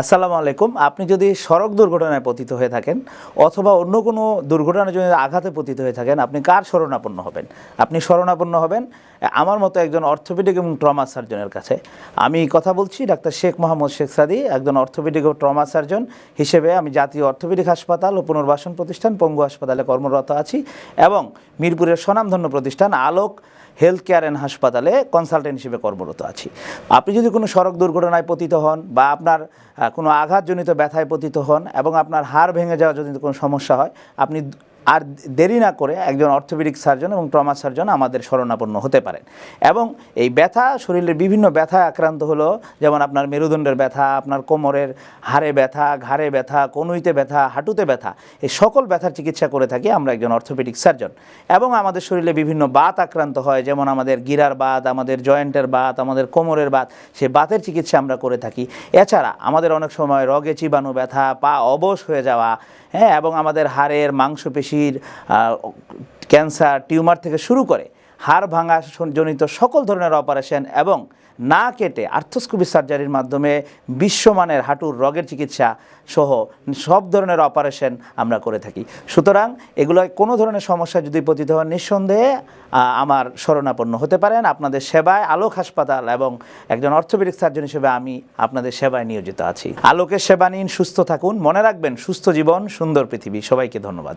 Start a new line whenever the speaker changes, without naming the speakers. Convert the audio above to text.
আসসালামু আলাইকুম। আপনি যদি সড়ক দুর্ঘটনায় পতিত হয়ে থাকেন অথবা অন্য কোনো দুর্ঘটনার জন্য আঘাতে পতিত হয়ে থাকেন, আপনি কার শরণাপন্ন হবেন? আপনি শরণাপন্ন হবেন আমার মতো একজন অর্থোপেডিক এবং ট্রমা সার্জনের কাছে। আমি কথা বলছি ডাক্তার শেখ মোহাম্মদ শেখ সাদি, একজন অর্থোপেডিক ও ট্রমা সার্জন হিসেবে আমি জাতীয় অর্থোপেডিক হাসপাতাল ও পুনর্বাসন প্রতিষ্ঠান, পঙ্গু হাসপাতালে কর্মরত আছি এবং মিরপুরের স্বনামধন্য প্রতিষ্ঠান আলোক হেলথ কেয়ার অ্যান্ড হাসপাতালে কনসালটেন্ট হিসেবে কর্মরত আছি। আপনি যদি কোনো সড়ক দুর্ঘটনায় পতিত হন বা আপনার কোনো আঘাতজনিত ব্যথায় পতিত হন এবং আপনার হাড় ভেঙে যাওয়া যদি কোনো সমস্যা হয়, আপনি আর দেরি না করে একজন অর্থোপেডিক সার্জন এবং ট্রমা সার্জন আমাদের শরণাপন্ন হতে পারেন। এবং এই ব্যথা, শরীরের বিভিন্ন ব্যথায় আক্রান্ত হলো, যেমন আপনার মেরুদণ্ডের ব্যথা, আপনার কোমরের হাড়ে ব্যথা, ঘাড়ে ব্যথা, কনুইতে ব্যথা, হাঁটুতে ব্যথা, এই সকল ব্যথার চিকিৎসা করে থাকি আমরা একজন অর্থোপেডিক সার্জন। এবং আমাদের শরীরে বিভিন্ন বাত আক্রান্ত হয়, যেমন আমাদের গিরার বাত, আমাদের জয়েন্টের বাত, আমাদের কোমরের বাত, সে বাতের চিকিৎসা আমরা করে থাকি। এছাড়া আমাদের অনেক সময় রগে চিবানো ব্যথা, পা অবশ হয়ে যাওয়া হ্যাঁ এবং আমাদের হাড়ের মাংসপেশির আহ, ক্যান্সার টিউমার থেকে শুরু করে হাড় ভাঙা জনিত সকল ধরনের অপারেশন এবং না কেটে আর্থোস্কোপি সার্জারির মাধ্যমে বিশ্বমানের হাঁটুর রগের চিকিৎসা সহ সব ধরনের অপারেশন আমরা করে থাকি। সুতরাং এগুলো কোনো ধরনের সমস্যা যদি পতিত হন নিঃসন্দেহে আমার শরণাপন্ন হতে পারেন। আপনাদের সেবায় আলোক হাসপাতাল এবং একজন অর্থোপেডিক সার্জন হিসেবে আমি আপনাদের সেবায় নিয়োজিত আছি। আলোকের সেবা নিন সুস্থ থাকুন মনে রাখবেন সুস্থ জীবন সুন্দর পৃথিবী। সবাইকে ধন্যবাদ।